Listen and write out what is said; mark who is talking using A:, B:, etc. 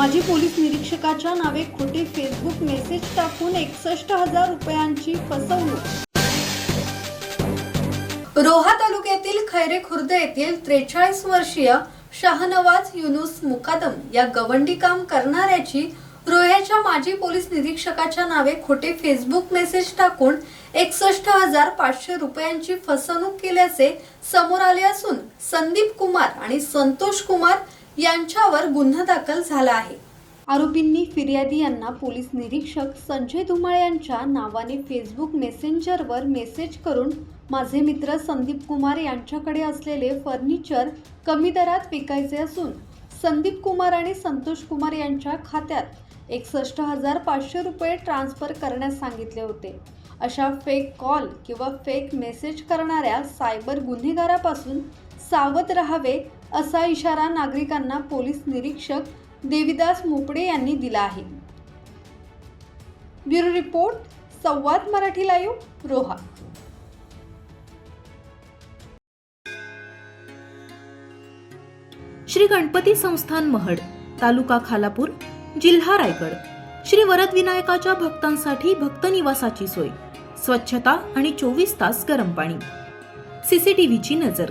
A: माजी पोलीस निरीक्षकाच्या नावे खोटे फेसबुक मेसेज टाकून एकसष्ट हजार रुपयांची फसवणूक. रोहा तालुक्यातील खैरे खुर्द येथील त्रेचाळीस वर्षीय शाहनवाज युनुस मुकादम या गवंडी काम करणाऱ्याची रोह्याच्या माजी पोलीस निरीक्षकाच्या नावे खोटे फेसबुक मेसेज टाकून एकसष्ट हजार पाचशे रुपयांची फसवणूक केल्याचे समोर आले असून संदीप कुमार आणि संतोष कुमार यांच्यावर गुन्हा दाखल झाला आहे. आरोपींनी फिर्यादी यांना पोलीस निरीक्षक संजय धुमाळ यांच्या नावाने फेसबुक मेसेंजरवर मेसेज करून माझे मित्र संदीप कुमार यांच्याकडे असलेले फर्निचर कमी दरात विकायचे असून संदीप कुमार आणि संतोष कुमार यांच्या खात्यात एकसष्ट हजार पाचशे रुपये ट्रान्स्फर करण्यास सांगितले होते. अशा फेक कॉल किंवा फेक मेसेज करणाऱ्या सायबर गुन्हेगारापासून सावध राहावे असा इशारा नागरिकांना पोलीस निरीक्षक देविदास मोपडे यांनी दिला आहे. Bureau report Samvad Marathi live Roha.
B: Shri Ganpati संस्थान महड तालुका खालापूर जिल्हा रायगड. श्री वरद विनायकाच्या भक्तांसाठी भक्त निवासाची सोय स्वच्छता आणि चोवीस तास गरम पाणी. सीसीटीव्हीची नजर.